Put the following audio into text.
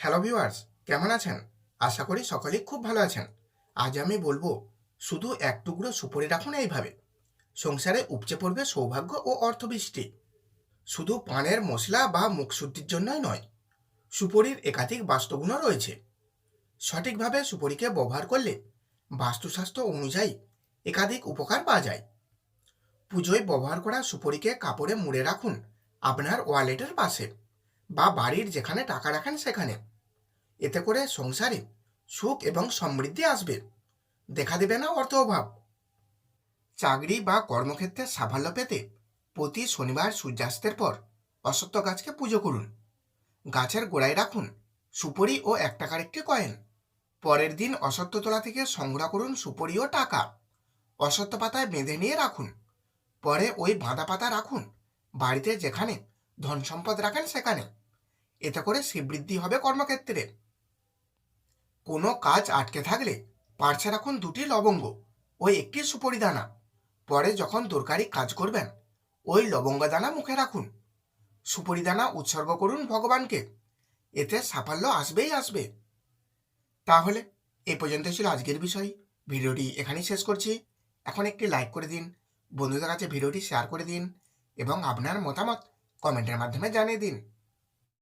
Hello viewers কেমন আছেন? আশা করি সকলেই খুব ভালো আছেন। আজ আমি বলব, শুধু এক টুকরো সুপরি রাখুন এইভাবে। সংসারে উপচে পড়বে সৌভাগ্য ও অর্থবৃষ্টি। শুধু পানের মশলা বা মুখশুদ্ধির জন্যই নয়, সুপরির একাধিক বাস্তুগুণও রয়েছে। সঠিকভাবে সুপরিকে ব্যবহার করলে বাস্তুশাস্ত্র অনুযায়ী একাধিক উপকার পাওয়া যায়। পুজোয় ব্যবহার করা সুপরিকে কাপড়ে মুড়ে রাখুন আপনার ওয়ালেটের পাশে বা বাড়ির যেখানে টাকা রাখেন সেখানে। এতে করে সংসারে সুখ এবং সমৃদ্ধি আসবে। দেখা দেবে না অর্থ অভাব। চাকরি বা কর্মক্ষেত্রে সাফল্য পেতে প্রতি শনিবার সূর্যাস্তের পর অসত্য গাছকে পুজো করুন। গাছের গোড়ায় রাখুন সুপরি ও এক টাকার একটি কয়েন। পরের দিন অসত্য তোলা থেকে সংগ্রহ করুন সুপরি ও টাকা। অসত্য পাতায় বেঁধে নিয়ে রাখুন। পরে ওই বাঁধা পাতা রাখুন বাড়িতে যেখানে ধন সম্পদ রাখেন সেখানে। এতে করে শ্রীবৃদ্ধি হবে কর্মক্ষেত্রে। কোনো কাজ আটকে থাকলে পার্শ্বে রাখুন দুটি লবঙ্গ, ওই একটি সুপরি দানা। পরে যখন দরকারি কাজ করবেন, ওই লবঙ্গ দানা মুখে রাখুন। সুপরি দানা উৎসর্গ করুন ভগবানকে, এতে সাফল্য আসবেই আসবে। তাহলে এই পর্যন্ত ছিল আজকের বিষয়। ভিডিওটি এখানেই শেষ করছি। এখন একটি লাইক করে দিন, বন্ধুদের কাছে ভিডিওটি শেয়ার করে দিন এবং আপনার মতামত কমেন্টের মাধ্যমে জানিয়ে দিন।